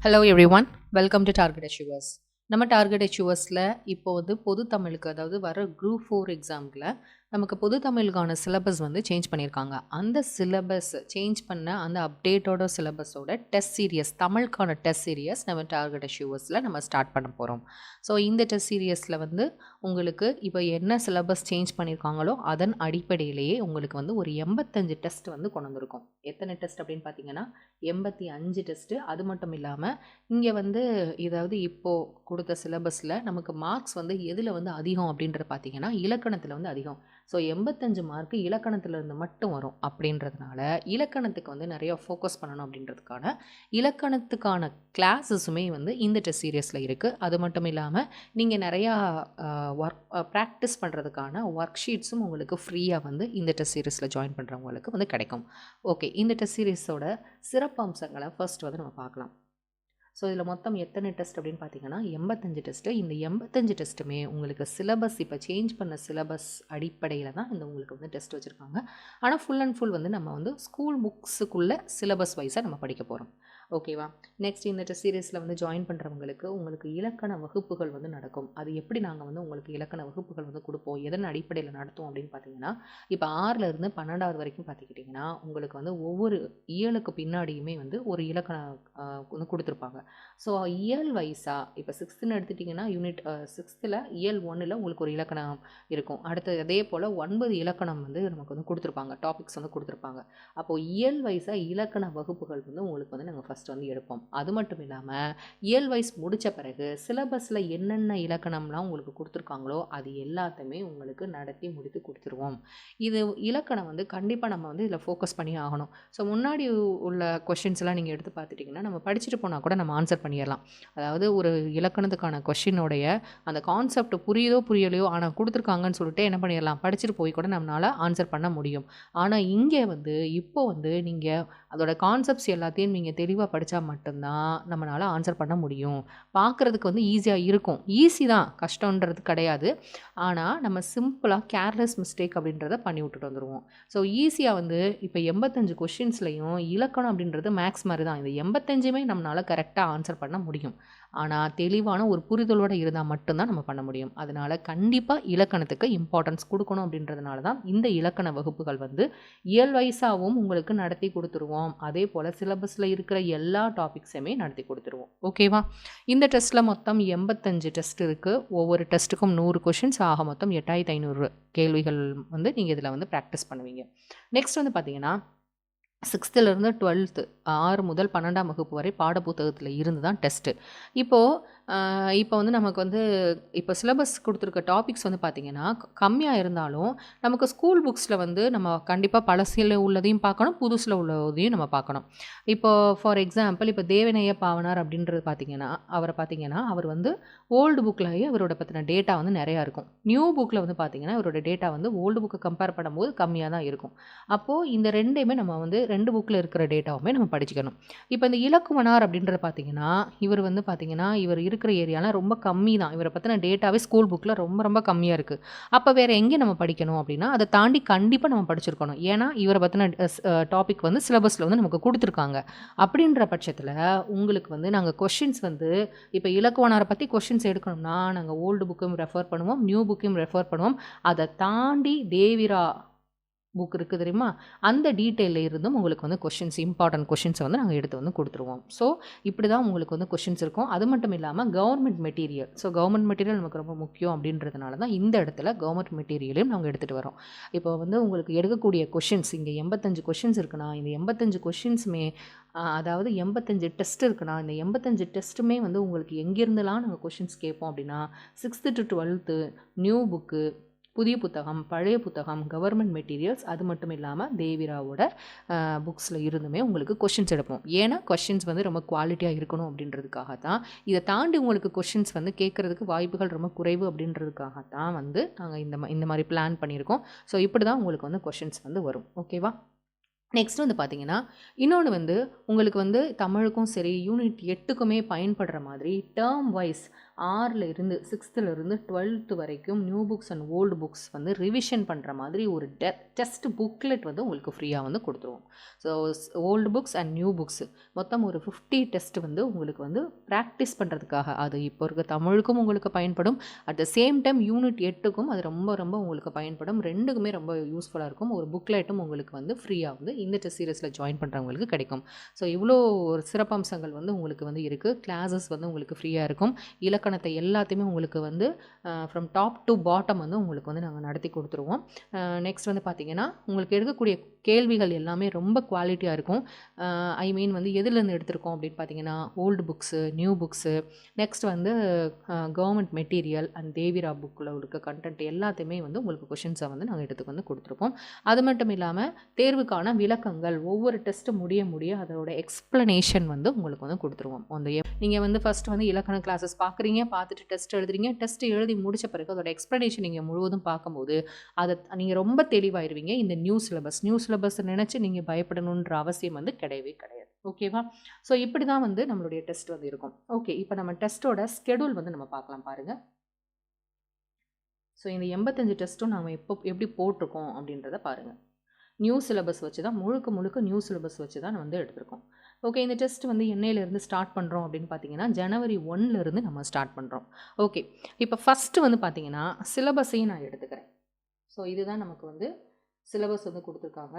Hello everyone welcome to Target Achievers நம்ம Target அச்சீவர்ஸில் இப்போ வந்து பொது தமிழுக்கு அதாவது வர குரூப் ஃபோர் எக்ஸாமில் நமக்கு பொது தமிழுக்கான சிலபஸ் வந்து சேஞ்ச் பண்ணியிருக்காங்க. அந்த சிலபஸ் சேஞ்ச் பண்ண அந்த அப்டேட்டோட சிலபஸோட டெஸ்ட் சீரியஸ் தமிழுக்கான டெஸ்ட் சீரியஸ் நம்ம டார்கெட் ஷூவர்ஸில் நம்ம ஸ்டார்ட் பண்ண போகிறோம் ஸோ இந்த டெஸ்ட் சீரியஸில் வந்து உங்களுக்கு இப்போ என்ன சிலபஸ் சேஞ்ச் பண்ணியிருக்காங்களோ அதன் அடிப்படையிலேயே உங்களுக்கு வந்து ஒரு எண்பத்தஞ்சு டெஸ்ட் வந்து கொண்டு வந்திருக்கும். எத்தனை டெஸ்ட் அப்படின்னு பார்த்தீங்கன்னா எண்பத்தி அஞ்சு டெஸ்ட்டு அது மட்டும் இல்லாமல் இங்கே வந்து இதாவது இப்போது கொடுத்த சிலபஸில் நமக்கு மார்க்ஸ் வந்து எதில் வந்து அதிகம் அப்படின்றது பார்த்தீங்கன்னா இலக்கணத்தில் வந்து அதிகம். ஸோ எண்பத்தஞ்சு மார்க்கு இலக்கணத்துலேருந்து மட்டும் வரும் அப்படின்றதுனால இலக்கணத்துக்கு வந்து நிறைய ஃபோக்கஸ் பண்ணணும் அப்படின்றதுக்கான இலக்கணத்துக்கான கிளாஸஸுமே வந்து இந்த டெஸ்ட் சீரியஸில் இருக்குது அது மட்டும் இல்லாமல் நீங்கள் நிறையா ஒர்க் ப்ராக்டிஸ் பண்ணுறதுக்கான ஒர்க் ஷீட்ஸும் உங்களுக்கு ஃப்ரீயாக வந்து இந்த டெஸ்ட் சீரியஸில் ஜாயின் பண்ணுறவங்களுக்கு வந்து கிடைக்கும். ஓகே இந்த டெஸ்ட் சீரியஸோட சிறப்பு அம்சங்களை ஃபர்ஸ்ட் வந்து நம்ம பார்க்கலாம். ஸோ இதில் மொத்தம் எத்தனை டெஸ்ட் அப்படின்னு பார்த்தீங்கன்னா எண்பத்தஞ்சு டெஸ்ட்டு இந்த எண்பத்தஞ்சு டெஸ்ட்டுமே உங்களுக்கு சிலபஸ் இப்போ சேஞ்ச் பண்ண சிலபஸ் அடிப்படையில் தான் இந்த உங்களுக்கு வந்து டெஸ்ட் வச்சுருக்காங்க. ஆனால் ஃபுல் அண்ட் ஃபுல் வந்து நம்ம வந்து ஸ்கூல் புக்ஸுக்குள்ளே சிலபஸ் வைஸாக நம்ம படிக்க போகிறோம் ஓகேவா நெக்ஸ்ட் இந்த டெஸ்ட் சீரீஸில் வந்து ஜாயின் பண்ணுறவங்களுக்கு உங்களுக்கு இலக்கண வகுப்புகள் வந்து நடக்கும். அது எப்படி நாங்கள் வந்து உங்களுக்கு இலக்கண வகுப்புகள் வந்து கொடுப்போம்? எதன் அடிப்படையில் நடத்துவோம் அப்படின்னு பார்த்தீங்கன்னா இப்போ ஆறிலிருந்து பன்னெண்டாவது வரைக்கும் பார்த்துக்கிட்டிங்கன்னா உங்களுக்கு வந்து ஒவ்வொரு இயலுக்கு பின்னாடியுமே வந்து ஒரு இலக்கணம் வந்து கொடுத்துருப்பாங்க. ஸோ இயல் வைஸாக இப்போ சிக்ஸ்த்துன்னு எடுத்துட்டிங்கன்னா யூனிட் சிக்ஸ்த்தில் இயல் ஒன்றில் உங்களுக்கு ஒரு இலக்கணம் இருக்கும். அடுத்து அதே போல் ஒன்பது இலக்கணம் வந்து நமக்கு வந்து கொடுத்துருப்பாங்க. டாபிக்ஸ் வந்து கொடுத்துருப்பாங்க. அப்போது இயல் வைஸாக இலக்கண வகுப்புகள் வந்து உங்களுக்கு வந்து நாங்கள் ஃபஸ்ட் வந்து எடுப்போம். அது மட்டும் இல்லாமல் இயல் வைஸ் முடித்த பிறகு சிலபஸில் என்னென்ன இலக்கணம்லாம் உங்களுக்கு கொடுத்துருக்காங்களோ அது எல்லாத்தையுமே உங்களுக்கு நடத்தி முடித்து கொடுத்துருவோம். இது இலக்கணம் வந்து கண்டிப்பாக நம்ம வந்து இதில் ஃபோக்கஸ் பண்ணி ஆகணும். ஸோ முன்னாடி உள்ள கொஷின்ஸ்லாம் நீங்கள் எடுத்து பார்த்துட்டிங்கன்னா நம்ம படிச்சுட்டு போனால் கூட நம்ம ஆன்சர் பண்ணிடலாம். அதாவது ஒரு இலக்கணத்துக்கான கொஷினுடைய அந்த கான்செப்ட் புரியுதோ புரியலையோ ஆனால் கொடுத்துருக்காங்கன்னு சொல்லிட்டு என்ன பண்ணிடலாம்? படிச்சுட்டு போய் கூட நம்மளால் ஆன்சர் பண்ண முடியும். ஆனால் இங்கே வந்து இப்போ வந்து நீங்கள் அதோட கான்செப்ட்ஸ் எல்லாத்தையும் நீங்கள் தெளிவாக படித்தா மட்டும்தான் நம்மளால் ஆன்சர் பண்ண முடியும். பார்க்குறதுக்கு வந்து ஈஸியாக இருக்கும். ஈஸி தான். கஷ்டன்றது கிடையாது. ஆனால் நம்ம சிம்பிளாக கேர்லெஸ் மிஸ்டேக் அப்படின்றத பண்ணி விட்டுட்டு வந்துடுவோம் ஸோ ஈஸியாக வந்து இப்போ எண்பத்தஞ்சு கொஷின்ஸ்லையும் இலக்கணம் அப்படின்றது மேக்ஸ் மாதிரி தான். இந்த எண்பத்தஞ்சுமே நம்மளால் கரெக்டாக ஆன்சர் பண்ண முடியும். ஆனால் தெளிவான ஒரு புரிதலோடு இருந்தால் மட்டும்தான் நம்ம பண்ண முடியும். அதனால் கண்டிப்பாக இலக்கணத்துக்கு இம்பார்ட்டன்ஸ் கொடுக்கணும் அப்படின்றதுனால தான் இந்த இலக்கண வகுப்புகள் வந்து இயல் வயசாகவும் உங்களுக்கு நடத்தி கொடுத்துருவோம். அதே போல் சிலபஸில் இருக்கிற எல்லா டாபிக்ஸையுமே நடத்தி கொடுத்துருவோம். ஓகேவா இந்த டெஸ்ட்டில் மொத்தம் எண்பத்தஞ்சு டெஸ்ட் இருக்குது ஒவ்வொரு டெஸ்ட்டுக்கும் நூறு கொஷின்ஸ் ஆக மொத்தம் எட்டாயிரத்து ஐநூறு கேள்விகள் வந்து நீங்கள் இதில் வந்து ப்ராக்டிஸ் பண்ணுவீங்க. நெக்ஸ்ட் வந்து பார்த்தீங்கன்னா சிக்ஸ்த்துலேருந்து டுவெல்த்து ஆறு முதல் பன்னெண்டாம் வகுப்பு வரை பாடப்புத்தகத்தில் இருந்து தான் டெஸ்ட்டு. இப்போது இப்போ வந்து நமக்கு வந்து இப்போ சிலபஸ் கொடுத்துருக்க டாபிக்ஸ் வந்து பார்த்திங்கன்னா கம்மியாக இருந்தாலும் நமக்கு ஸ்கூல் புக்ஸில் வந்து நம்ம கண்டிப்பாக பழசில் உள்ளதையும் பார்க்கணும் புதுசில் உள்ளதையும் நம்ம பார்க்கணும். இப்போ ஃபார் எக்ஸாம்பிள் இப்போ தேவநேய பாவனார் அப்படின்றது பார்த்திங்கன்னா அவரை பார்த்திங்கன்னா அவர் வந்து ஓல்டு புக்கிலேயே அவரோட பற்றின டேட்டா வந்து நிறையா இருக்கும். நியூ புக்கில் வந்து பார்த்திங்கன்னா அவரோட டேட்டா வந்து ஓல்டு புக்கை கம்பேர் பண்ணும்போது கம்மியாக தான் இருக்கும். அப்போது இந்த ரெண்டையுமே நம்ம வந்து ரெண்டு புக்கில் இருக்கிற டேட்டாவுமே நம்ம படிச்சுக்கணும். இப்போ இந்த இலக்குவனார் அப்படின்றது பார்த்திங்கன்னா இவர் வந்து பார்த்திங்கன்னா இவர் இருக்க இருக்கிற ஏரியாலாம் ரொம்ப கம்மி தான் இவரை பற்றின டேட்டாவே ஸ்கூல் புக்கில் ரொம்ப ரொம்ப கம்மியாக இருக்குது அப்போ வேறு எங்கே நம்ம படிக்கணும் அப்படின்னா அதை தாண்டி கண்டிப்பாக நம்ம படிச்சிருக்கணும். ஏன்னா இவரை பற்றின டாபிக் வந்து சிலபஸில் வந்து நமக்கு கொடுத்துருக்காங்க. அப்படின்ற பட்சத்தில் உங்களுக்கு வந்து நாங்கள் கொஷின்ஸ் வந்து இப்போ இலக்குவனாரை பற்றி கொஷின்ஸ் எடுக்கணும்னா நாங்கள் ஓல்டு புக்கையும் ரெஃபர் பண்ணுவோம் நியூ புக்கையும் ரெஃபர் பண்ணுவோம். அதை தாண்டி தேவிரா புக் இருக்குது தெரியுமா? அந்த டீட்டெயிலில் இருந்தும் உங்களுக்கு வந்து கொஷின்ஸ் இம்பார்ட்டன்ட் கொஷின்ஸை வந்து நாங்கள் எடுத்து வந்து கொடுத்துருவோம். ஸோ இப்படி தான் உங்களுக்கு வந்து கொஷின்ஸ் இருக்கும். அது மட்டும் இல்லாமல் government material so government material நமக்கு ரொம்ப முக்கியம் அப்படின்றதுனால தான் இந்த இடத்துல கவர்மெண்ட் மெட்டீரியலையும் நாங்கள் எடுத்துகிட்டு வரோம். இப்போ வந்து உங்களுக்கு எடுக்கக்கூடிய கொஷின்ஸ் இங்கே எண்பத்தஞ்சு கொஷின்ஸ் இருக்குன்னா இந்த எண்பத்தஞ்சு கொஷின்ஸுமே அதாவது எண்பத்தஞ்சு டெஸ்ட் இருக்குன்னா இந்த எண்பத்தஞ்சு டெஸ்ட்டுமே வந்து உங்களுக்கு எங்கேருந்துலாம் நாங்கள் கொஷின்ஸ் கேட்போம் அப்படின்னா sixth to twelfth new book புதிய புத்தகம் பழைய புத்தகம் கவர்மெண்ட் மெட்டீரியல்ஸ் அது மட்டும் இல்லாமல் தேவிராவோட புக்ஸில் இருந்துமே உங்களுக்கு கொஷின்ஸ் எடுப்போம். ஏன்னா கொஷின்ஸ் வந்து ரொம்ப குவாலிட்டியாக இருக்கணும் அப்படின்றதுக்காக தான் இதை தாண்டி உங்களுக்கு கொஷின்ஸ் வந்து கேட்குறதுக்கு வாய்ப்புகள் ரொம்ப குறைவு அப்படின்றதுக்காக தான் வந்து நாங்கள் இந்த இந்த மாதிரி பிளான் பண்ணியிருக்கோம். ஸோ இப்படி தான் உங்களுக்கு வந்து கொஷின்ஸ் வந்து வரும். ஓகேவா நெக்ஸ்ட் வந்து பார்த்தீங்கன்னா இன்னொன்று வந்து உங்களுக்கு வந்து தமிழுக்கும் சரி யூனிட் எட்டுக்குமே பயன்படுற மாதிரி டேர்ம் வைஸ் ஆறில் இருந்து சிக்ஸ்த்துலருந்து டுவெல்த்து வரைக்கும் new books and old books வந்து ரிவிஷன் பண்ணுற மாதிரி ஒரு டெ டெஸ்ட் புக்லெட் வந்து உங்களுக்கு ஃப்ரீயாக வந்து கொடுத்துருவோம். So old books and new books மொத்தம் ஒரு ஃபிஃப்டி டெஸ்ட் வந்து உங்களுக்கு வந்து ப்ராக்டிஸ் பண்ணுறதுக்காக அது இப்போ இருக்க தமிழுக்கும் உங்களுக்கு பயன்படும் at the same time unit எட்டுக்கும் அது ரொம்ப ரொம்ப உங்களுக்கு பயன்படும் ரெண்டுக்குமே ரொம்ப யூஸ்ஃபுல்லாக இருக்கும். ஒரு புக்லெட்டும் உங்களுக்கு வந்து ஃப்ரீயாக வந்து இந்த டெஸ்ட் சீரியஸில் ஜாயின் பண்ணுறவங்களுக்கு கிடைக்கும். ஸோ இவ்வளோ ஒரு சிறப்பம்சங்கள் வந்து உங்களுக்கு வந்து இருக்குது கிளாஸஸ் வந்து உங்களுக்கு ஃப்ரீயாக இருக்கும். இலக்கணத்தை எல்லாத்தையுமே உங்களுக்கு வந்து ஃப்ரம் டாப் டு பாட்டம் வந்து உங்களுக்கு வந்து நாங்கள் நடத்தி கொடுத்துருவோம். நெக்ஸ்ட் வந்து பார்த்திங்கன்னா உங்களுக்கு எடுக்கக்கூடிய கேள்விகள் எல்லாமே ரொம்ப குவாலிட்டியாக இருக்கும். ஐ மீன் வந்து எதுலேருந்து எடுத்திருக்கோம் அப்படின்னு பார்த்தீங்கன்னா old books new books next வந்து கவர்மெண்ட் மெட்டீரியல் அண்ட் தேவிரா புக்கில் இருக்க கண்டென்ட் எல்லாத்தையுமே வந்து உங்களுக்கு கொஷின்ஸை வந்து நாங்கள் எடுத்துக்கு வந்து கொடுத்துருப்போம் அது மட்டும் இல்லாமல் தேர்வுக்கான விளக்கங்கள் ஒவ்வொரு டெஸ்ட்டு முடிய முடிய அதோட எக்ஸ்ப்ளனேஷன் வந்து உங்களுக்கு வந்து கொடுத்துருவோம். அந்த நீங்கள் வந்து ஃபஸ்ட் வந்து இலக்கண கிளாஸஸ் பார்க்குறீங்க பார்த்துட்டு டெஸ்ட் எழுதுறீங்க. டெஸ்ட் எழுதி முடிச்ச பிறகு அதோட எக்ஸ்ப்ளனேஷன் நீங்கள் முழுவதும் பார்க்கும்போது அதை நீங்கள் ரொம்ப தெளிவாயிருவீங்க. இந்த நியூ சிலபஸ் நியூ சிலபஸ் நினச்சி நீங்கள் பயப்படணுன்ற அவசியம் வந்து கிடையவே கிடையாது. ஓகேவா ஸோ இப்படி தான் வந்து நம்மளுடைய டெஸ்ட் வந்து இருக்கும். ஓகே இப்போ நம்ம டெஸ்ட்டோட ஸ்கெடியூல் வந்து நம்ம பார்க்கலாம் பாருங்கள் ஸோ இந்த எண்பத்தஞ்சு டெஸ்ட்டும் நாம் எப்போ எப்படி போட்டிருக்கோம் அப்படின்றத பாருங்கள் நியூ சிலபஸ் வச்சு தான் முழுக்க முழுக்க நியூ சிலபஸ் வச்சு தான் வந்து எடுத்திருக்கோம். ஓகே இந்த டெஸ்ட் வந்து என்னையிலேருந்து ஸ்டார்ட் பண்ணுறோம் அப்படின்னு பார்த்தீங்கன்னா ஜனவரி ஒன்லேருந்து நம்ம ஸ்டார்ட் பண்ணுறோம் ஓகே இப்போ ஃபஸ்ட்டு வந்து பார்த்தீங்கன்னா சிலபஸையும் நான் எடுத்துக்கிறேன். ஸோ இதுதான் நமக்கு வந்து சிலபஸ் வந்து கொடுத்துருக்காங்க.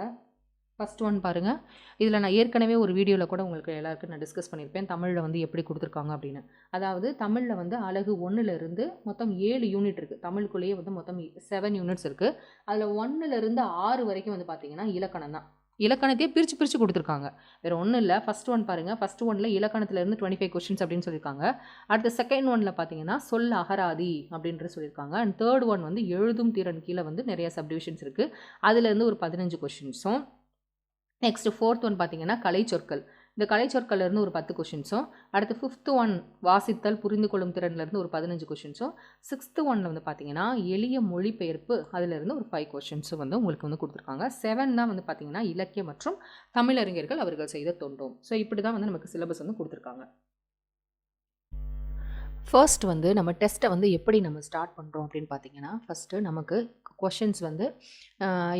ஃபஸ்ட் ஒன் பாருங்கள் இதில் நான் ஏற்கனவே ஒரு வீடியோவில் கூட உங்களுக்கு எல்லாருக்கும் நான் டிஸ்கஸ் பண்ணியிருப்பேன் தமிழில் வந்து எப்படி கொடுத்துருக்காங்க அப்படின்னு. அதாவது தமிழில் வந்து அழகு ஒன்றுலேருந்து மொத்தம் ஏழு யூனிட் இருக்குது தமிழுக்குள்ளேயே வந்து மொத்தம் செவன் யூனிட்ஸ் இருக்குது அதில் ஒன்றுலேருந்து ஆறு வரைக்கும் வந்து பார்த்திங்கன்னா இலக்கணம் தான் இலக்கணத்தையே பிரித்து பிரித்து கொடுத்துருக்காங்க. வேறு ஒன்றும் இல்லை. ஃபஸ்ட் ஒன் பாருங்கள் ஃபஸ்ட் ஒனில் இலக்கணத்துலேருந்து டுவெண்ட்டி ஃபைவ் கொஷின்ஸ் அப்படின்னு சொல்லியிருக்காங்க. அடுத்த செகண்ட் ஒனில் பார்த்தீங்கன்னா சொல் அகராதி அப்படின்ற சொல்லியிருக்காங்க. அண்ட் தேர்ட் ஒன் வந்து எழுதும் திறன் கீழே வந்து நிறைய சப்டிவிஷன்ஸ் இருக்குது அதுலேருந்து ஒரு பதினஞ்சு கொஷின்ஸும் நெக்ஸ்ட் ஃபோர்த் ஒன் பார்த்தீங்கன்னா கலை சொற்கள் இந்த கலை சொற்கள்லேருந்து ஒரு பத்து கொஷின்ஸும் அடுத்து ஃபிஃப்த்து ஒன் வாசித்தல் புரிந்து கொள்ளும் திறன்லேருந்து ஒரு பதினஞ்சு கொஷின்ஸும் சிக்ஸ்த்து ஒனில் வந்து பார்த்தீங்கன்னா எளிய மொழிபெயர்ப்பு அதிலிருந்து ஒரு ஃபைவ் கொஷின்ஸும் வந்து உங்களுக்கு வந்து கொடுத்துருக்காங்க. செவன் தான் வந்து பார்த்தீங்கன்னா இலக்கியம் மற்றும் தமிழறிஞர்கள் அவர்கள் செய்த தொண்டும். ஸோ இப்படி தான் வந்து நமக்கு சிலபஸ் வந்து கொடுத்துருக்காங்க. ஃபர்ஸ்ட் வந்து நம்ம டெஸ்ட்டை வந்து எப்படி நம்ம ஸ்டார்ட் பண்ணுறோம் அப்படின்னு பார்த்தீங்கன்னா ஃபஸ்ட்டு நமக்கு கொஷின்ஸ் வந்து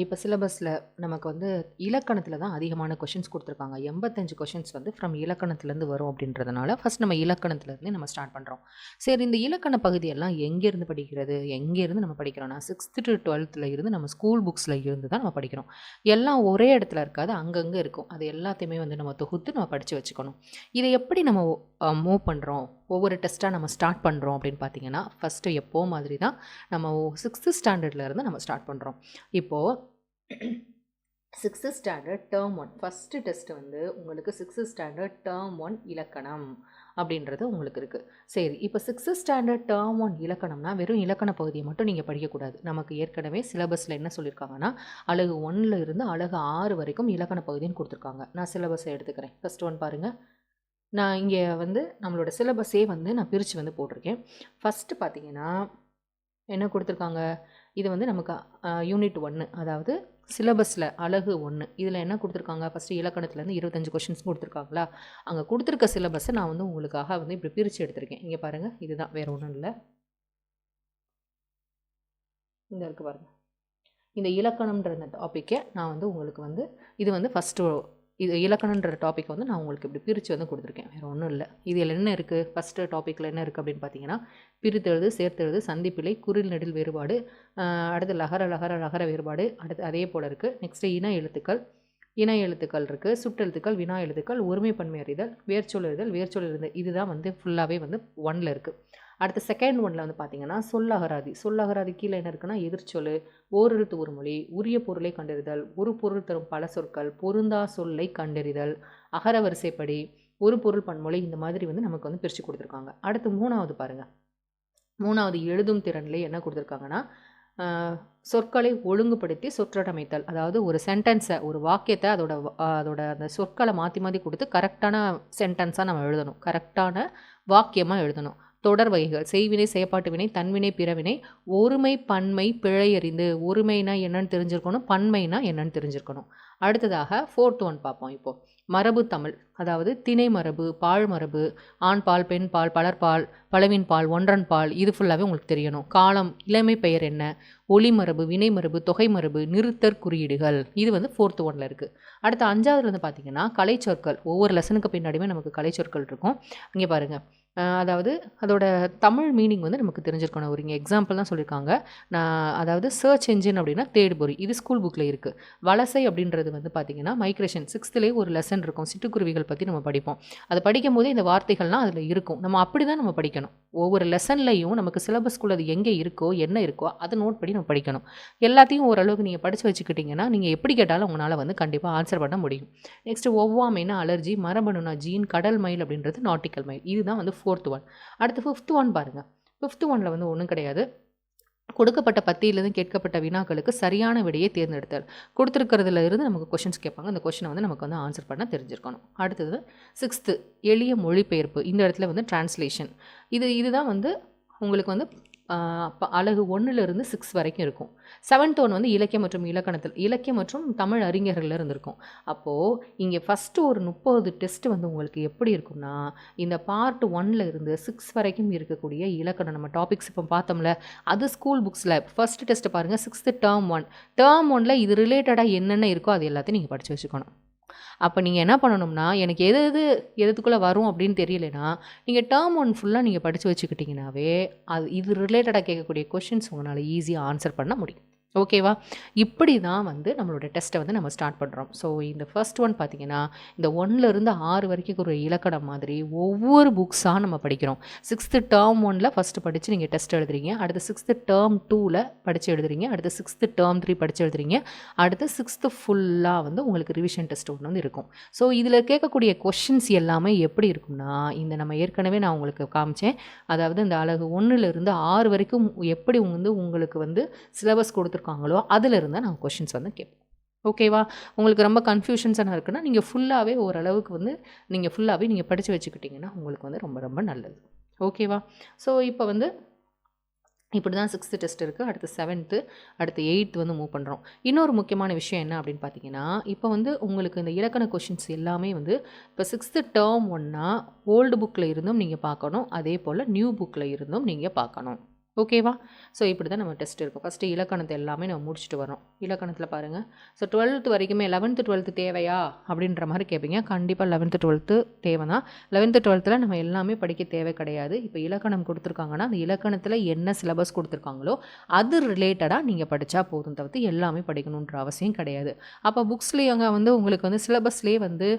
இப்போ சிலபஸில் நமக்கு வந்து இலக்கணத்தில் தான் அதிகமான கொஷின்ஸ் கொடுத்துருக்காங்க. எண்பத்தஞ்சு கொஷின்ஸ் வந்து ஃப்ரம் இலக்கணத்துலேருந்து வரும் அப்படின்றதுனால ஃபஸ்ட் நம்ம இலக்கணத்துலேருந்து நம்ம ஸ்டார்ட் பண்ணுறோம் சரி இந்த இலக்கண பகுதியெல்லாம் எங்கேருந்து படிக்கிறது? எங்கேருந்து நம்ம படிக்கிறோம்னா சிக்ஸ்த்து டு டுவெல்த்தில் இருந்து நம்ம ஸ்கூல் புக்ஸில் இருந்து தான் நம்ம படிக்கிறோம். எல்லாம் ஒரே இடத்துல இருக்காது அங்கங்கே இருக்கும். அது எல்லாத்தையுமே வந்து நம்ம தொகுத்து நம்ம படித்து வச்சுக்கணும். இதை எப்படி நம்ம மூவ் பண்ணுறோம் ஒவ்வொரு டெஸ்ட்டாக நம்ம ஸ்டார்ட் பண்ணுறோம் அப்படின்னு பார்த்தீங்கன்னா ஃபஸ்ட்டு எப்போ மாதிரி தான் நம்ம சிக்ஸ்த்து ஸ்டாண்டர்ட்லேருந்து நம்ம ஸ்டார்ட் பண்ணுறோம் இப்போது sixth standard term one first test வந்து உங்களுக்கு சிக்ஸ்த்து ஸ்டாண்டர்ட் டேர்ம் ஒன் இலக்கணம் அப்படின்றது உங்களுக்கு இருக்குது சரி இப்போ சிக்ஸ்த்து ஸ்டாண்டர்ட் டேர்ம் ஒன் இலக்கணம்னா வெறும் இலக்கண பகுதியை மட்டும் நீங்கள் படிக்கக்கூடாது. நமக்கு ஏற்கனவே சிலபஸில் என்ன சொல்லியிருக்காங்கன்னா அழகு ஒன்றில் இருந்து அழகு ஆறு வரைக்கும் இலக்கண பகுதின்னு கொடுத்துருக்காங்க. நான் சிலபஸை எடுத்துக்கிறேன். ஃபஸ்ட் ஒன் பாருங்கள் நான் இங்கே வந்து நம்மளோட சிலபஸே வந்து நான் பிரித்து வந்து போட்டிருக்கேன். ஃபஸ்ட்டு பார்த்தீங்கன்னா என்ன கொடுத்துருக்காங்க? இது வந்து நமக்கு யூனிட் ஒன்று அதாவது சிலபஸில் அழகு ஒன்று இதில் என்ன கொடுத்துருக்காங்க? ஃபஸ்ட்டு இலக்கணத்துலேருந்து இருபத்தஞ்சு கொஷின்ஸ் கொடுத்துருக்காங்களா? அங்கே கொடுத்துருக்க சிலபஸை நான் வந்து உங்களுக்காக வந்து இப்படி பிரித்து எடுத்திருக்கேன். இங்கே பாருங்கள் இதுதான். வேறு ஒன்றும் இல்லை. இந்த இருக்குது பாருங்கள் இந்த இலக்கணம்ன்ற அந்த டாப்பிக்கை நான் வந்து உங்களுக்கு வந்து இது வந்து ஃபஸ்ட்டு இது இலக்கணன்ற டாபிக் வந்து நான் உங்களுக்கு இப்படி பிரித்து வந்து கொடுத்துருக்கேன். வேறு ஒன்றும் இல்லை. இதில் என்ன இருக்குது ஃபஸ்ட்டு டாப்பிக்கில் என்ன இருக்குது அப்படின்னு பார்த்தீங்கன்னா பிரித்தெழுது சேர்த்தெழுது சந்திப்பிலை குரில் நெடில் வேறுபாடு அடுத்து லகர லகர லகர வேறுபாடு அடுத்து அதே போல் இருக்குது நெக்ஸ்ட்டு இன எழுத்துக்கள் இன எழுத்துக்கள் இருக்குது சுட்டெழுத்துக்கள் வினா எழுத்துக்கள் ஒருமை பன்மை அறிதல் வேர்ச்சொல் எழுதல் வேர்ச்சொல் எழுதல் இதுதான் வந்து ஃபுல்லாகவே வந்து ஒன்னில் இருக்குது அடுத்த செகண்ட் ஒன்ல வந்து பார்த்தீங்கன்னா சொல்லகராதி சொல்லகராதி கீழே என்ன இருக்குன்னா எதிர்ச்சொல் ஓரெழுத்து ஒரு மொழி உரிய பொருளை கண்டறிதல் ஒரு பொருள் தரும் பல சொற்கள் பொருந்தா சொல்லை கண்டறிதல் அகர வரிசைப்படி ஒரு பொருள் பன்மொழி இந்த மாதிரி வந்து நமக்கு வந்து பிரித்து கொடுத்துருக்காங்க. அடுத்து மூணாவது பாருங்கள் மூணாவது எழுதும் திறன்லேயே என்ன கொடுத்துருக்காங்கன்னா சொற்களை ஒழுங்குபடுத்தி சொற்றடமைத்தல். அதாவது ஒரு சென்டென்ஸை ஒரு வாக்கியத்தை அதோட அதோட அந்த சொற்களை மாற்றி மாற்றி கொடுத்து கரெக்டான சென்டென்ஸாக நம்ம எழுதணும். கரெக்டான வாக்கியமாக எழுதணும். தொடர் வகைகள். செய்வினை செயப்பாட்டு வினை தன்வினை பிறவினை. ஒருமை பன்மை பிழையறிந்து ஒருமைனா என்னன்னு தெரிஞ்சிருக்கணும் பன்மைனா என்னன்னு தெரிஞ்சிருக்கணும். அடுத்ததாக ஃபோர்த் ஒன் பார்ப்போம் இப்போது மரபு தமிழ். அதாவது திணை மரபு பால் மரபு ஆண் பால் பெண் பால் பலர்பால் பலவின் பால் ஒன்றன் பால் இது ஃபுல்லாகவே உங்களுக்கு தெரியணும். காலம் இளமை பெயர் என்ன? ஒளி மரபு வினை மரபு தொகை மரபு நிறுத்தற் குறியீடுகள். இது வந்து ஃபோர்த் ஒன்ல இருக்குது அடுத்து அஞ்சாவதுலேருந்து பார்த்தீங்கன்னா கலைச்சொற்கள் ஒவ்வொரு லெசனுக்கு பின்னாடியுமே நமக்கு கலைச்சொற்கள் இருக்கும். இங்கே பாருங்கள் அதாவது அதோட தமிழ் மீனிங் வந்து நமக்கு தெரிஞ்சிருக்கணும். ஒரு இங்கே எக்ஸாம்பிள் தான் சொல்லியிருக்காங்க நான் அதாவது சர்ச் என்ஜின் அப்படின்னா தேடுபொறி இது ஸ்கூல் புக்கில் இருக்குது வலசை அப்படின்றது வந்து பார்த்திங்கன்னா மைக்ரேஷன் சிக்ஸ்த்துலேயே ஒரு லெசன் இருக்கும். சிட்டுக்குருவிகள் பற்றி நம்ம படிப்போம். அதை படிக்கும் போதே இந்த வார்த்தைகள்லாம் அதில் இருக்கும். நம்ம அப்படி தான் நம்ம படிக்கணும். ஒவ்வொரு லெசன்லையும் நமக்கு சிலபஸ்க்குள்ள அது எங்கே இருக்கோ என்ன இருக்கோ அதை நோட் பண்ணி நம்ம படிக்கணும். எல்லாத்தையும் ஓரளவுக்கு நீங்கள் படித்து வச்சுக்கிட்டிங்கன்னா நீங்கள் எப்படி கேட்டாலும் உங்களால் வந்து கண்டிப்பாக ஆன்சர் பண்ண முடியும். நெக்ஸ்ட்டு ஒவ்வாமைனா அலர்ஜி மரபணுனா ஜீன் கடல் மயில் அப்படின்றது நாட்டிக்கல் மயில். இதுதான் வந்து ஃபோர்த் ஒன் அடுத்து ஃபிஃப்த் ஒன் பாருங்கள் ஃபிஃப்த் ஒனில் வந்து ஒன்றும் கிடையாது. கொடுக்கப்பட்ட பத்தியிலிருந்து கேட்கப்பட்ட வினாக்களுக்கு சரியான விடையை தேர்ந்தெடுத்தல். கொடுத்துருக்கிறதுல இருந்து நமக்கு கொஷின்ஸ் கேட்பாங்க. அந்த கொஷினை வந்து நமக்கு வந்து ஆன்சர் பண்ண தெரிஞ்சிருக்கணும். அடுத்தது சிக்ஸ்த்து எளிய மொழிபெயர்ப்பு. இந்த இடத்துல வந்து டிரான்ஸ்லேஷன் இது இதுதான் வந்து உங்களுக்கு வந்து அழகு ஒன்றுலேருந்து சிக்ஸ் வரைக்கும் இருக்கும். செவன்த் ஒன் வந்து இலக்கியம் மற்றும் இலக்கணத்தில் இலக்கியம் மற்றும் தமிழ் அறிஞர்களில் இருந்திருக்கும். அப்போது இங்கே ஃபஸ்ட்டு ஒரு முப்பது டெஸ்ட் வந்து உங்களுக்கு எப்படி இருக்கும்னா இந்த பார்ட் ஒன்ல இருந்து சிக்ஸ் வரைக்கும் இருக்கக்கூடிய இலக்கணம் நம்ம டாபிக்ஸ் இப்போ பார்த்தோம்ல அது ஸ்கூல் புக்ஸில் ஃபஸ்ட்டு டெஸ்ட்டு பாருங்கள் சிக்ஸ்த்து டேர்ம் ஒன் டேர்ம் ஒனில் இது ரிலேட்டடாக என்னென்ன இருக்கோ அது எல்லாத்தையும் நீங்கள் படித்து வச்சுக்கணும். அப்போ நீங்கள் என்ன பண்ணணும்னா எனக்கு எது எது எதுக்குள்ளே வரும் அப்படின்னு தெரியலைன்னா நீங்கள் டேர்ம் ஒன் ஃபுல்லாக நீங்கள் படித்து வச்சுக்கிட்டிங்கனாவே அது இது ரிலேட்டடாக கேட்கக்கூடிய கொஷின்ஸ் உங்களால் ஈஸியாக ஆன்சர் பண்ண முடியும். ஓகேவா இப்படி தான் வந்து நம்மளோட டெஸ்ட்டை வந்து நம்ம ஸ்டார்ட் பண்ணுறோம் ஸோ இந்த ஃபர்ஸ்ட் ஒன் பார்த்திங்கன்னா இந்த ஒன்லேருந்து ஆறு வரைக்கும் ஒரு இலக்கணம் மாதிரி ஒவ்வொரு புக்ஸாக நம்ம படிக்கிறோம். சிக்ஸ்த்து டேர்ம் ஒனில் ஃபஸ்ட்டு படித்து நீங்கள் டெஸ்ட் எழுதுறீங்க. அடுத்து சிக்ஸ்த்து டேர்ம் டூவில் படித்து எழுதுறீங்க. அடுத்து சிக்ஸ்த்து டேர்ம் த்ரீ படித்து எழுதுறீங்க. அடுத்து சிக்ஸ்த்து ஃபுல்லாக வந்து உங்களுக்கு ரிவிஷன் டெஸ்ட் ஒன்று வந்து இருக்கும். ஸோ இதில் கேட்கக்கூடிய கொஷின்ஸ் எல்லாமே எப்படி இருக்கும்னா இந்த நம்ம ஏற்கனவே நான் உங்களுக்கு காமிச்சேன். அதாவது இந்த அழகு ஒன்றுலேருந்து ஆறு வரைக்கும் எப்படி வந்து உங்களுக்கு வந்து சிலபஸ் கொடுத்துருக்கோம் கொடுத்துருக்காங்களோ அதில் இருந்தால் நாங்கள் கொஷின்ஸ் வந்து கேட்போம் ஓகேவா உங்களுக்கு ரொம்ப கன்ஃபியூஷன்ஸாக இருக்குன்னா நீங்கள் ஃபுல்லாகவே ஓரளவுக்கு வந்து நீங்கள் ஃபுல்லாகவே நீங்கள் படித்து வச்சுக்கிட்டிங்கன்னா உங்களுக்கு வந்து ரொம்ப ரொம்ப நல்லது. ஓகேவா ஸோ இப்போ வந்து இப்படி தான் சிக்ஸ்த்து டெஸ்ட் இருக்குது அடுத்து செவன்த்து அடுத்து எயித்து வந்து மூவ் பண்ணுறோம் இன்னொரு முக்கியமான விஷயம் என்ன அப்படின்னு பார்த்தீங்கன்னா இப்போ வந்து உங்களுக்கு இந்த இலக்கண கொஷின்ஸ் எல்லாமே வந்து இப்போ சிக்ஸ்த்து டேர்ம் ஒன்னா ஓல்டு புக்கில் இருந்தும் நீங்கள் பார்க்கணும். அதே போல் நியூ புக்கில் இருந்தும் நீங்கள் பார்க்கணும். ஓகேவா? ஸோ இப்படி தான் நம்ம டெஸ்ட் இருக்கும். ஃபஸ்ட்டு இலக்கணத்தை எல்லாமே நம்ம முடிச்சுட்டு வரோம் இலக்கணத்தில் பாருங்கள் ஸோ டுவெல்த்து வரைக்குமே லெவன்த்து டுவெல்த்து தேவையா? அப்படின்ற மாதிரி கேட்பீங்க கண்டிப்பாக லெவன்த்து டுவெல்த்து தேவை தான் லெவன்த்து டுவெல்த்தில் நம்ம எல்லாமே படிக்க தேவை கிடையாது. இப்போ இலக்கணம் கொடுத்துருக்காங்கன்னா அந்த இலக்கணத்தில் என்ன சிலபஸ் கொடுத்துருக்காங்களோ அது ரிலேட்டடாக நீங்கள் படித்தா போதும் தவிர்த்து எல்லாமே படிக்கணுன்ற அவசியம் கிடையாது. அப்போ புக்ஸ்லேயே அங்கே வந்து உங்களுக்கு வந்து சிலபஸ்லேயே வந்து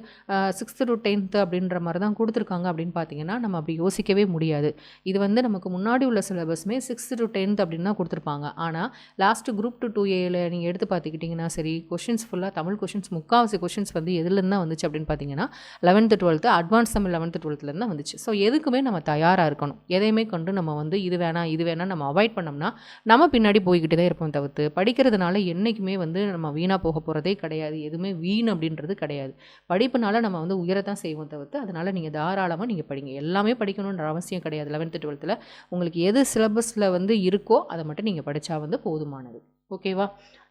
சிக்ஸ்த்து டு டென்த்து அப்படின்ற மாதிரி தான் கொடுத்துருக்காங்க அப்படின்னு பார்த்தீங்கன்னா நம்ம அப்படி யோசிக்கவே முடியாது. இது வந்து நமக்கு முன்னாடி உள்ள சிலபஸ்மே சிக்ஸ்த்து டு டென்த் அப்படின்னு தான் கொடுத்துருப்பாங்க ஆனால் லாஸ்ட்டு குரூப் டூ டூ ஏல நீங்கள் எடுத்து பார்த்துக்கிட்டிங்கன்னா சரி கொஷின்ஸ் ஃபுல்லாக தமிழ் கொஷின்ஸ் முக்கால்வாசி கொஷின்ஸ் வந்து எதுலேருந்து தான் வந்துச்சு அப்படின்னு பார்த்தீங்கன்னா eleventh twelfth advance Tamil eleventh டுவெல்த்துலேருந்து தான் வந்துச்சு. ஸோ எதுக்குமே நம்ம தயாராக இருக்கணும். எதையுமே கொண்டு நம்ம வந்து இது வேணாம் இது வேணாம் நம்ம அவாய்ட் பண்ணோம்னா நம்ம பின்னாடி போய்கிட்டே தான் இருப்போம் தவிர்த்து படிக்கிறதுனால என்றைக்குமே வந்து நம்ம வீணாக போக போகிறதே கிடையாது. எதுவுமே வீண் அப்படின்றது கிடையாது. படிப்புனால நம்ம வந்து உயரத்தான் செய்வோம் தவிர்த்து அதனால் நீங்கள் தாராளமாக நீங்கள் படிங்க. எல்லாமே படிக்கணுன்ற அவசியம் கிடையாது லெவன்த்து டுவெல்த்தில் உங்களுக்கு எது சிலபஸ் சிலபஸில் வந்து இருக்கோ அதை மட்டும் நீங்கள் படித்தா வந்து போதுமானது. ஓகேவா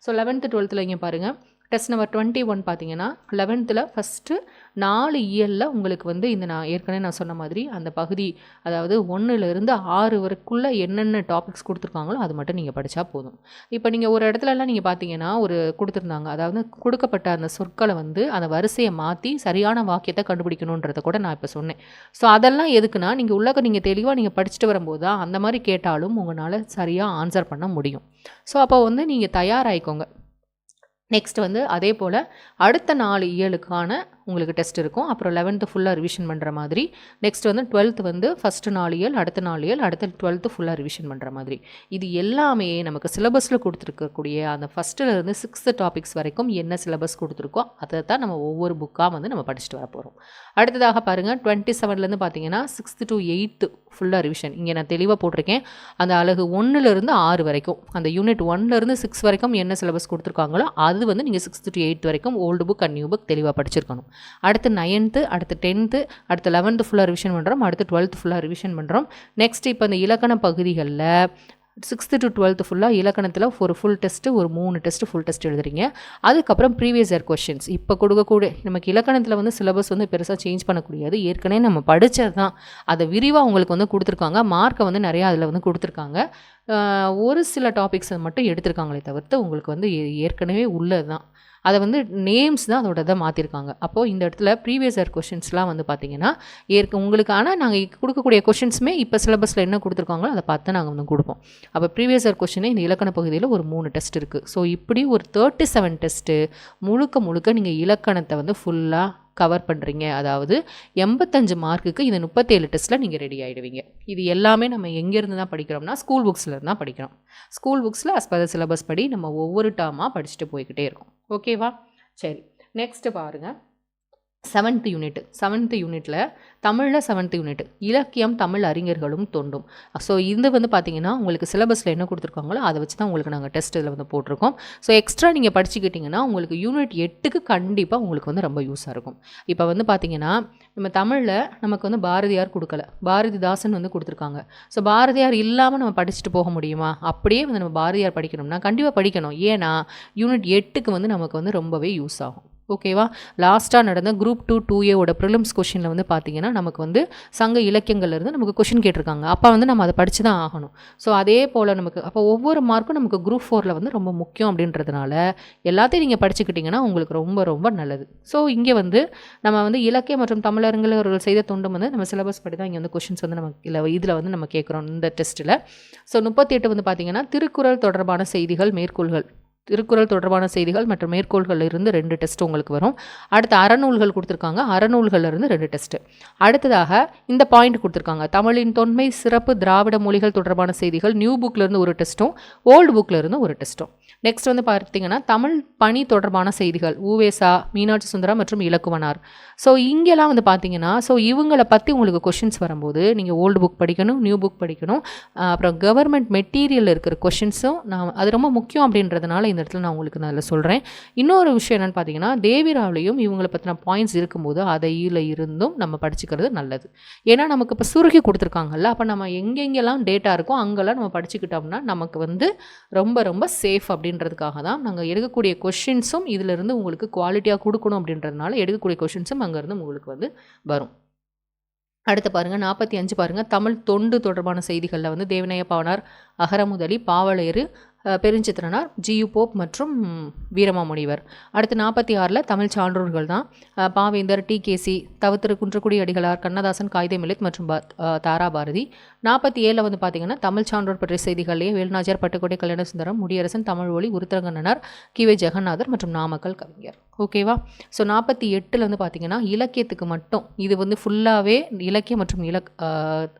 ஸோ லெவன்த்து டுவெல்த்தில் இங்கே பாருங்கள் டெஸ்ட் நம்பர் டுவெண்ட்டி ஒன் பார்த்தீங்கன்னா லெவன்த்தில் ஃபஸ்ட்டு நாலு இயலில் உங்களுக்கு வந்து இந்த நான் ஏற்கனவே நான் சொன்ன மாதிரி அந்த பகுதி அதாவது ஒன்றுலேருந்து ஆறு வரைக்குள்ளே என்னென்ன டாபிக்ஸ் கொடுத்துருக்காங்களோ அது மட்டும் நீங்கள் படித்தா போதும். இப்போ நீங்கள் ஒரு இடத்துலலாம் நீங்கள் பார்த்தீங்கன்னா ஒரு கொடுத்துருந்தாங்க. அதாவது கொடுக்கப்பட்ட அந்த சொற்களை வந்து அந்த வரிசையை மாற்றி சரியான வாக்கியத்தை கண்டுபிடிக்கணுன்றத கூட நான் இப்போ சொன்னேன். ஸோ அதெல்லாம் எதுக்குன்னா நீங்கள் உள்ளக்க நீங்கள் தெளிவாக நீங்கள் படிச்சுட்டு வரும்போது தான் அந்த மாதிரி கேட்டாலும் உங்களால் சரியாக ஆன்சர் பண்ண முடியும். ஸோ அப்போ வந்து நீங்கள் தயாராகிக்கோங்க நெக்ஸ்ட் வந்து அதே போல் அடுத்த நாலு இயலுக்கான உங்களுக்கு டெஸ்ட் இருக்கும். அப்புறம் லெவன்த்து ஃபுல்லாக ரிவிஷன் பண்ணுற மாதிரி. நெக்ஸ்ட் வந்து டுவெல்த்து வந்து ஃபஸ்ட்டு நாலு இயல் அடுத்த நாலு இயல் அடுத்த டுவெல்த்து ஃபுல்லாக ரிவிஷன் பண்ணுற மாதிரி. இது எல்லாமே நமக்கு சிலபஸில் கொடுத்துருக்கக்கூடிய அந்த ஃபஸ்ட்டுலேருந்து சிக்ஸ்த்து டாபிக்ஸ் வரைக்கும் என்ன சிலபஸ் கொடுத்துருக்கோ அதை தான் நம்ம ஒவ்வொரு புக்காக வந்து நம்ம படிச்சுட்டு வர போகிறோம் அடுத்ததாக பாருங்கள் டுவெண்ட்டி செவன்லேருந்து பார்த்தீங்கன்னா சிக்ஸ்த்து டு எயித்து ஃபுல்லாக ரிவிஷன் இங்கே நான் தெளிவாக போட்டிருக்கேன். அந்த அழகு ஒன்றுலேருந்து ஆறு வரைக்கும் அந்த யூனிட் ஒன்லேருந்து சிக்ஸ் வரைக்கும் என்ன சிலபஸ் கொடுத்துருக்காங்களோ அது வந்து நீங்கள் சிக்ஸ்த்து டு எயித் வரைக்கும் old book and new book தெளிவாக படிச்சிருக்கணும். அடுத்து நைன்த்து அடுத்து டென்த்து அடுத்து லெவன்த்து ஃபுல்லாக ரிவிஷன் பண்ணுறோம் அடுத்து டுவெல்த்து ஃபுல்லாக ரிவிஷன் பண்ணுறோம் நெக்ஸ்ட் இப்போ இந்த இலக்கண பகுதிகளில் சிக்ஸ்த்து டு டுவெல்த்து ஃபுல்லாக இலக்கணத்தில் ஒரு ஃபுல் டெஸ்ட்டு ஒரு மூணு டெஸ்ட்டு ஃபுல் டெஸ்ட் எழுதுறீங்க. அதுக்கப்புறம் ப்ரீவியஸ் இயர் கொஷின்ஸ் இப்போ கொடுக்கக்கூடிய நமக்கு இலக்கணத்தில் வந்து சிலபஸ் வந்து பெருசாக சேஞ்ச் பண்ணக்கூடியது. ஏற்கனவே நம்ம படித்தது தான் அதை விரிவாக உங்களுக்கு வந்து கொடுத்துருக்காங்க. மார்க்கை வந்து நிறையா அதில் வந்து கொடுத்துருக்காங்க. ஒரு சில டாபிக்ஸை மட்டும் எடுத்திருக்காங்களே தவிர்த்து உங்களுக்கு வந்து ஏ- ஏற்கனவே உள்ளது தான் அதை வந்து நேம்ஸ் தான் அதோட இதை மாற்றிருக்காங்க அப்போது இந்த இடத்துல ப்ரீவியஸ் இயர் கொஷின்ஸ்லாம் வந்து பார்த்தீங்கன்னா ஏற்க உங்களுக்கான நாங்கள் கொடுக்கக்கூடிய கொஷின்ஸுமே இப்போ சிலபஸில் என்ன கொடுத்துருக்காங்களோ அதை பார்த்து நாங்கள் வந்து கொடுப்போம். அப்போ ப்ரீவியஸ் இயர் கொஷினே இந்த இலக்கண பகுதியில் ஒரு மூணு டெஸ்ட் இருக்குது ஸோ இப்படி ஒரு தேர்ட்டி செவன் டெஸ்ட்டு முழுக்க முழுக்க நீங்கள் இலக்கணத்தை வந்து ஃபுல்லாக கவர் பண்ணுறீங்க அதாவது எண்பத்தஞ்சு மார்க்குக்கு இந்த முப்பத்தேழு டெஸ்ட்டில் நீங்கள் ரெடி ஆகிடுவீங்க இது எல்லாமே நம்ம எங்கேருந்து தான் படிக்கிறோம்னா ஸ்கூல் புக்ஸ்லேருந்து தான் படிக்கிறோம். ஸ்கூல் புக்ஸில் அஸ் per சிலபஸ் படி நம்ம ஒவ்வொரு டேர்மாக படிச்சுட்டு போய்கிட்டே இருக்கோம். ஓகேவா சரி. நெக்ஸ்ட்டு பாருங்கள் செவன்த் யூனிட் செவன்த் யூனிட்டில் தமிழில் செவன்த் யூனிட் இலக்கியம் தமிழ் அறிஞர்களும் தொண்டும். ஸோ இது வந்து பார்த்தீங்கன்னா உங்களுக்கு சிலபஸில் என்ன கொடுத்துருக்காங்களோ அதை வச்சு தான் உங்களுக்கு நாங்கள் டெஸ்ட் இதில் வந்து போட்டிருக்கோம். ஸோ எக்ஸ்ட்ரா நீங்கள் படிச்சுக்கிட்டிங்கன்னா உங்களுக்கு யூனிட் எட்டுக்கு கண்டிப்பாக உங்களுக்கு வந்து ரொம்ப யூஸாக இருக்கும். இப்போ வந்து பார்த்தீங்கன்னா நம்ம தமிழில் நமக்கு வந்து பாரதியார் கொடுக்கல. பாரதிதாசன் வந்து கொடுத்துருக்காங்க. ஸோ பாரதியார் இல்லாமல் நம்ம படிச்சுட்டு போக முடியுமா? அப்படியே வந்து நம்ம பாரதியார் படிக்கணும்னா கண்டிப்பாக படிக்கணும். ஏன்னா யூனிட் எட்டுக்கு வந்து நமக்கு வந்து ரொம்பவே யூஸ் ஆகும். ஓகேவா? லாஸ்ட்டாக நடந்த குரூப் டூ டூ ஏவோட ப்ரிலிம்ஸ் கொஷினில் வந்து பார்த்தீங்கன்னா நமக்கு வந்து சங்க இலக்கியங்கள்லேருந்து நமக்கு கொஷின் கேட்டிருக்காங்க. அப்போ வந்து நம்ம அதை படித்து தான் ஆகணும். ஸோ அதே போல் நமக்கு அப்போ ஒவ்வொரு மார்க்கும் நமக்கு குரூப் ஃபோரில் வந்து ரொம்ப முக்கியம் அப்படின்றதுனால எல்லாத்தையும் நீங்கள் படிச்சுக்கிட்டிங்கன்னா உங்களுக்கு ரொம்ப ரொம்ப நல்லது. ஸோ இங்கே வந்து நம்ம வந்து இலக்கியம் மற்றும் தமிழர்கள் அவர்கள் செய்த தொண்டும் வந்து நம்ம சிலபஸ் படி தான் இங்கே வந்து கொஷின்ஸ் வந்து நமக்கு இல்லை இதில் வந்து நம்ம கேட்குறோம் இந்த டெஸ்ட்டில் ஸோ முப்பத்தி எட்டு வந்து பார்த்திங்கன்னா திருக்குறள் தொடர்பான செய்திகள் மேற்கோள்கள். திருக்குறள் தொடர்பான செய்திகள் மற்றும் மேற்கோள்களில் இருந்து ரெண்டு டெஸ்ட் உங்களுக்கு வரும். அடுத்து அறநூல்கள் கொடுத்துருக்காங்க. அறநூல்களில் இருந்து ரெண்டு டெஸ்ட்டு அடுத்ததாக இந்த பாயிண்ட் கொடுத்துருக்காங்க. தமிழின் தொன்மை சிறப்பு திராவிட மொழிகள் தொடர்பான செய்திகள் நியூ புக்லேருந்து ஒரு டெஸ்ட்டும் ஓல்டு புக்லேருந்து ஒரு டெஸ்ட்டும் நெக்ஸ்ட் வந்து பார்த்தீங்கன்னா தமிழ் பணி தொடர்பான செய்திகள். ஊவேசா மீனாட்சி சுந்தரம் மற்றும் இலக்குவனார். ஸோ இங்கெல்லாம் வந்து பார்த்தீங்கன்னா ஸோ இவங்களை பற்றி உங்களுக்கு கொஷின்ஸ் வரும்போது நீங்கள் ஓல்டு புக் படிக்கணும் நியூ புக் படிக்கணும். அப்புறம் கவர்மெண்ட் மெட்டீரியல் இருக்கிற கொஷின்ஸும் நான் அது ரொம்ப முக்கியம் அப்படின்றதுனால இந்த இடத்துல நான் உங்களுக்கு நான் அதில் சொல்கிறேன். இன்னொரு விஷயம் என்னென்னு பார்த்தீங்கன்னா தேவிராவிலையும் இவங்களை பற்றின பாயிண்ட்ஸ் இருக்கும்போது அதையில் இருந்தும் நம்ம படிச்சுக்கிறது நல்லது. ஏன்னா நமக்கு இப்போ சுருக்கி கொடுத்துருக்காங்கல்ல அப்போ நம்ம எங்கெங்கெல்லாம் டேட்டா இருக்கோ அங்கெல்லாம் நம்ம படிச்சுக்கிட்டோம்னா நமக்கு வந்து ரொம்ப ரொம்ப சேஃப் அப்படின்றதுக்காக தான் நாங்கள் எடுக்கக்கூடிய கொஷின்ஸும் இதிலிருந்து உங்களுக்கு குவாலிட்டியாக கொடுக்கணும் அப்படின்றதுனால எடுக்கக்கூடிய கொஷின்ஸும் அங்கேருந்து உங்களுக்கு வந்து வரும். அடுத்து பாருங்கள் நாற்பத்தி அஞ்சு பாருங்கள் தமிழ் தொண்டு தொடர்பான செய்திகளில் வந்து Devaneya Pavanar அகரமுதலி Pavalareru Perunchithiranar G U Pope மற்றும் வீரமாமுனிவர். அடுத்து நாற்பத்தி ஆறில் தமிழ் சான்றோர்கள் தான். பாவேந்தர் டி கேசி தவத்திரு குன்றக்குடி அடிகளார் கண்ணதாசன் காயிதே மிலித் மற்றும் தாரா பாரதி நாற்பத்தி ஏழில் வந்து பார்த்தீங்கன்னா தமிழ் சான்றோர் பற்றிய செய்திகள்லேயே வேலுநாச்சியார் பட்டுக்கோட்டை கல்யாணசுந்தரம் முடியரசன் தமிழ் ஒளி உருத்திரங்கண்ணனார் கிவே ஜெகநாதர் மற்றும் நாமக்கல் கவிஞர். ஓகேவா? ஸோ நாற்பத்தி எட்டில் வந்து பார்த்தீங்கன்னா இலக்கியத்துக்கு மட்டும் இது வந்து ஃபுல்லாகவே இலக்கியம் மற்றும் இலக்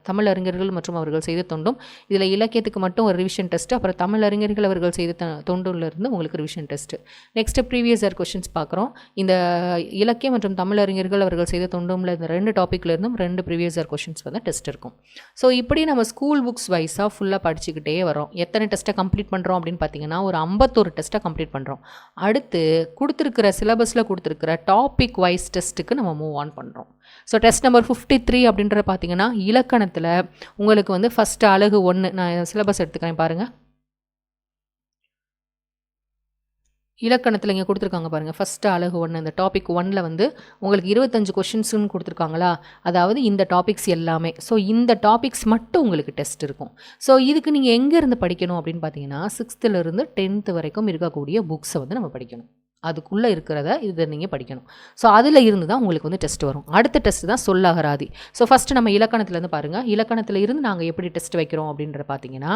தமிழ் அறிஞர்கள் மற்றும் அவர்கள் செய்த தொண்டும். இதில் இலக்கியத்துக்கு மட்டும் ஒரு ரிவிஷன் டெஸ்ட் அப்புறம் தமிழ் அறிஞர்கள் அவர்கள் செய்த த- தொண்டுலேருந்து உங்களுக்கு revision test next previous year questions பார்க்குறோம் இந்த இலக்கியம் மற்றும் தமிழ் அறிஞர்கள் அவர்கள் செய்த தொண்டும்ல இந்த ரெண்டு டாப்பிக்லேருந்தும் ரெண்டு ப்ரீவியஸ் இயர் கொஷின்ஸ் வந்து டெஸ்ட் இருக்கும். ஸோ இப்படி நம்ம ஸ்கூல் புக்ஸ் வைஸாக ஃபுல்லாக படிச்சுக்கிட்டே வரோம் எத்தனை டெஸ்ட்டை கம்ப்ளீட் பண்ணுறோம் அப்படின்னு பார்த்தீங்கன்னா ஒரு ஐம்பத்தோரு டெஸ்ட்டை கம்ப்ளீட் பண்ணுறோம் அடுத்து கொடுத்துருக்கிற சில சிலபஸில் கொடுத்துருக்கிற டாபிக் வைஸ் டெஸ்ட்டுக்கு நம்ம மூவ் ஆன் பண்ணுறோம் so test number fifty three அப்படின்ற பார்த்தீங்கன்னா இலக்கணத்தில் உங்களுக்கு வந்து ஃபஸ்ட்டு அழகு ஒன்று நான் சிலபஸ் எடுத்துக்கிறேன் பாருங்கள் இலக்கணத்தில் இங்கே கொடுத்துருக்காங்க பாருங்கள் ஃபஸ்ட்டு அழகு ஒன்று இந்த டாபிக் ஒனில் வந்து உங்களுக்கு இருபத்தஞ்சு கொஷின்ஸுன்னு கொடுத்துருக்காங்களா? அதாவது இந்த டாபிக்ஸ் எல்லாமே. ஸோ இந்த டாபிக்ஸ் மட்டும் உங்களுக்கு டெஸ்ட் இருக்கும். ஸோ இதுக்கு நீங்கள் எங்கேருந்து படிக்கணும் அப்படின்னு பார்த்தீங்கன்னா சிக்ஸ்த்துலேருந்து டென்த்து வரைக்கும் இருக்கக்கூடிய புக்ஸை வந்து நம்ம படிக்கணும். அதுக்குள்ளே இருக்கிறத இதை நீங்கள் படிக்கணும். ஸோ அதில் இருந்து தான் உங்களுக்கு வந்து டெஸ்ட் வரும். அடுத்த டெஸ்ட் தான் சொல்லகராதி ஸோ ஃபஸ்ட்டு நம்ம இலக்கணத்துலேருந்து பாருங்கள் இலக்கணத்தில் இருந்து நாங்கள் எப்படி டெஸ்ட் வைக்கிறோம் அப்படின்ற பார்த்தீங்கன்னா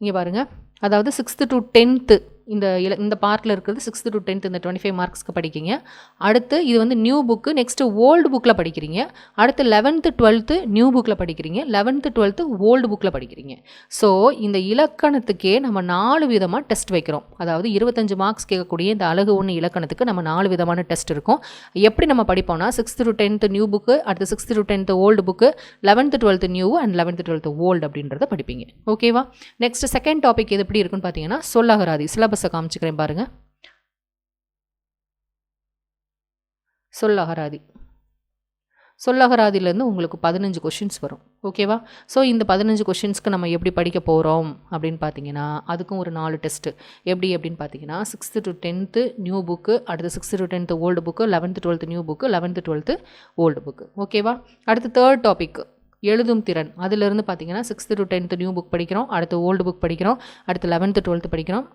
இங்கே பாருங்கள் அதாவது சிக்ஸ்த்து டு டென்த்து இந்த இல இந்த பார்ட்டில் இருக்கிறது சிக்ஸ்த்து டு டென்த் இந்த டுவெண்ட்டி ஃபைவ் மார்க்ஸ்க்கு படிக்கிங்க அடுத்து இது வந்து நியூ புக்கு நெக்ஸ்ட்டு ஓல்டு புக்கில் படிக்கிறீங்க. அடுத்து லெவன்த்து டுவெல்த்து நியூ புக்கில் படிக்கிறீங்க. லெவன்த்து டுவெல்த்து ஓல்டு புக்கில் படிக்கிறீங்க. ஸோ இந்த இலக்கணத்துக்கே நம்ம நாலு விதமாக டெஸ்ட் வைக்கிறோம். அதாவது இருபத்தஞ்சு மார்க்ஸ் கேட்கக்கூடிய இந்த அழகு ஒன்று இலக்கணத்துக்கு நம்ம நாலு விதமான டெஸ்ட் இருக்கும். எப்படி நம்ம படிப்போம்னா sixth to tenth new book அடுத்து sixth to tenth old book eleventh twelfth new and eleventh twelfth old அப்படின்றத படிப்பீங்க. ஓகேவா நெக்ஸ்ட் செகண்ட் டாபிக் எது எப்படி இருக்குன்னு பார்த்தீங்கன்னா சொல்லகராதி சிலபஸை காமிச்சுக்கிறேன் பாருங்கள் சொல்லகராதி சொல்லகராதிலேருந்து உங்களுக்கு பதினஞ்சு கொஷின்ஸ் வரும். ஓகேவா ஸோ இந்த பதினஞ்சு கொஷின்ஸ்க்கு நம்ம எப்படி படிக்க போகிறோம் அப்படின்னு பார்த்தீங்கன்னா அதுக்கும் ஒரு நாலு டெஸ்ட்டு எப்படி அப்படின்னு பார்த்தீங்கன்னா sixth to tenth new book அடுத்து sixth to tenth old book eleventh twelfth new book eleventh twelfth old book ஓகேவா அடுத்து தேர்ட் டாபிக் எழுதும் திறன். அதிலிருந்து பார்த்தீங்கன்னா sixth to tenth new book படிக்கிறோம். அடுத்து ஓல்டு புக் படிக்கிறோம். அடுத்து லெவன்த்து டுவெல்த்து படிக்கிறோம்.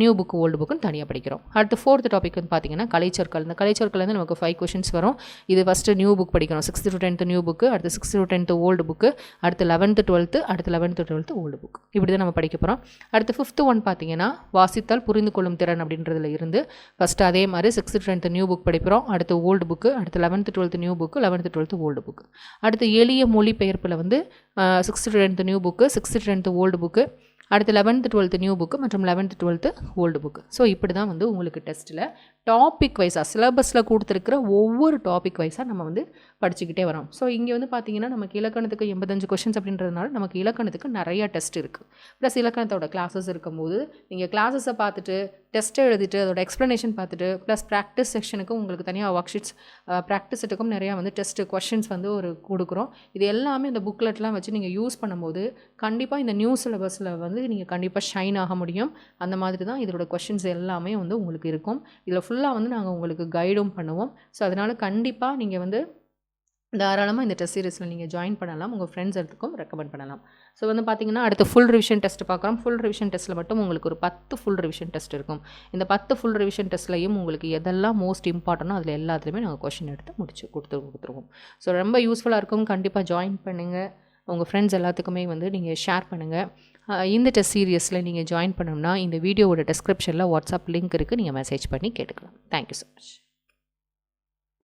நியூ புக்கு ஓல்டு புக்குன்னு தனியாக படிக்கிறோம். அடுத்து ஃபோர்த் டாபிக் வந்து பார்த்தீங்கன்னா கலைச்சொற்கள். இந்த கலைச்சொற்கள்லேருந்து நமக்கு ஃபைவ் கொஷின்ஸ் வரும். இது ஃபஸ்ட்டு நியூ புக் படிக்கிறோம் sixth to tenth new book அடுத்து sixth to tenth old book அடுத்து லெவன்த்து டுவெல்த்து அடுத்து லெவன்த்து டுவெல்த்து ஓல்டு புக் இப்படி தான் நம்ம படிக்க போகிறோம் அடுத்து ஃபிஃப்த்து ஒன் பார்த்தீங்கன்னா வாசித்தால் புரிந்து கொள்ளும் திறன் அப்படின்றதுல இருந்து ஃபஸ்ட்டு அதே மாதிரி சிக்ஸ்த்து டென்த்து நியூ புக் படிக்கிறோம். அடுத்து ஓல்டு புக்கு அடுத்து eleventh twelfth new book eleventh twelfth old book அடுத்து எளிய மொழிபெயர்ப்பில் வந்து sixth tenth new book sixth tenth old book அடுத்து லெவன்த்து டுவெல்த்து நியூ புக்கு மற்றும் eleventh twelfth old book so இப்படி தான் வந்து உங்களுக்கு டெஸ்ட்டில் டாபிக் வைஸாக சிலபஸில் கொடுத்துருக்கிற ஒவ்வொரு டாபிக் வைஸாக நம்ம வந்து படிச்சுக்கிட்டே வரோம். ஸோ இங்கே வந்து பார்த்திங்கன்னா நமக்கு இலக்கணத்துக்கு எண்பத்தஞ்சு கொஷின்ஸ் அப்படின்றதுனால நமக்கு இலக்கணத்துக்கு நிறைய டெஸ்ட் இருக்குது ப்ளஸ் இலக்கணத்தோட கிளாஸஸ் இருக்கும்போது நீங்கள் கிளாஸஸை பார்த்துட்டு டெஸ்ட்டை எழுதிட்டு அதோட எக்ஸ்ப்ளனேஷன் பார்த்துட்டு ப்ளஸ் ப்ராக்டிஸ் செக்ஷனுக்கும் உங்களுக்கு தனியாக ஒர்க் ஷீட்ஸ் ப்ராக்டிஸ் செட்டுக்கும் நிறையா வந்து டெஸ்ட்டு கொஷின்ஸ் வந்து ஒரு கொடுக்குறோம். இது எல்லாமே இந்த புக்லெட்லாம் வச்சு நீங்கள் யூஸ் பண்ணும்போது கண்டிப்பாக இந்த நியூ சிலபஸில் வந்து நீங்கள் கண்டிப்பாக ஷைன் ஆக முடியும். அந்த மாதிரி தான் இதோட கொஷின்ஸ் எல்லாமே வந்து உங்களுக்கு இருக்கும். இதில் ஃபுல் ஃபுல்லாக வந்து நாங்கள் உங்களுக்கு கைடும் பண்ணுவோம். ஸோ அதனால் கண்டிப்பாக நீங்கள் வந்து தாராளமாக இந்த டெஸ்ட் சீரீஸில் நீங்கள் ஜாயின் பண்ணலாம். உங்கள் ஃப்ரெண்ட்ஸ் எடுத்துக்கும் ரெக்கமெண்ட் பண்ணலாம். ஸோ வந்து பார்த்திங்கன்னா அடுத்து ஃபுல் ரிவிஷன் டெஸ்ட் பார்க்குறோம் ஃபுல் ரிவிஷன் டெஸ்ட்டில் மட்டும் உங்களுக்கு ஒரு பத்து ஃபுல் ரிவிஷன் டெஸ்ட் இருக்கும். இந்த பத்து ஃபுல் ரிவிஷன் டெஸ்ட்லையும் உங்களுக்கு எதெல்லாம் மோஸ்ட் இம்பார்ட்டனோ அதில் எல்லாத்துலேயுமே நாங்கள் கொஷின் எடுத்து முடிச்சு கொடுத்து கொடுத்துருவோம். ஸோ ரொம்ப யூஸ்ஃபுல்லாக இருக்கும். கண்டிப்பாக ஜாயின் பண்ணுங்கள் உங்கள் ஃப்ரெண்ட்ஸ் எல்லாத்துக்குமே வந்து நீங்கள் ஷேர் பண்ணுங்கள் இந்த டெஸ்ட் சீரியஸில் நீங்கள் ஜாயின் பண்ணோம்னா இந்த வீடியோவோட டெஸ்கிரிப்ஷனில் வாட்ஸ்அப் லிங்க் இருக்குது நீங்கள் மெசேஜ் பண்ணி கேட்டுக்கலாம். Thank you so much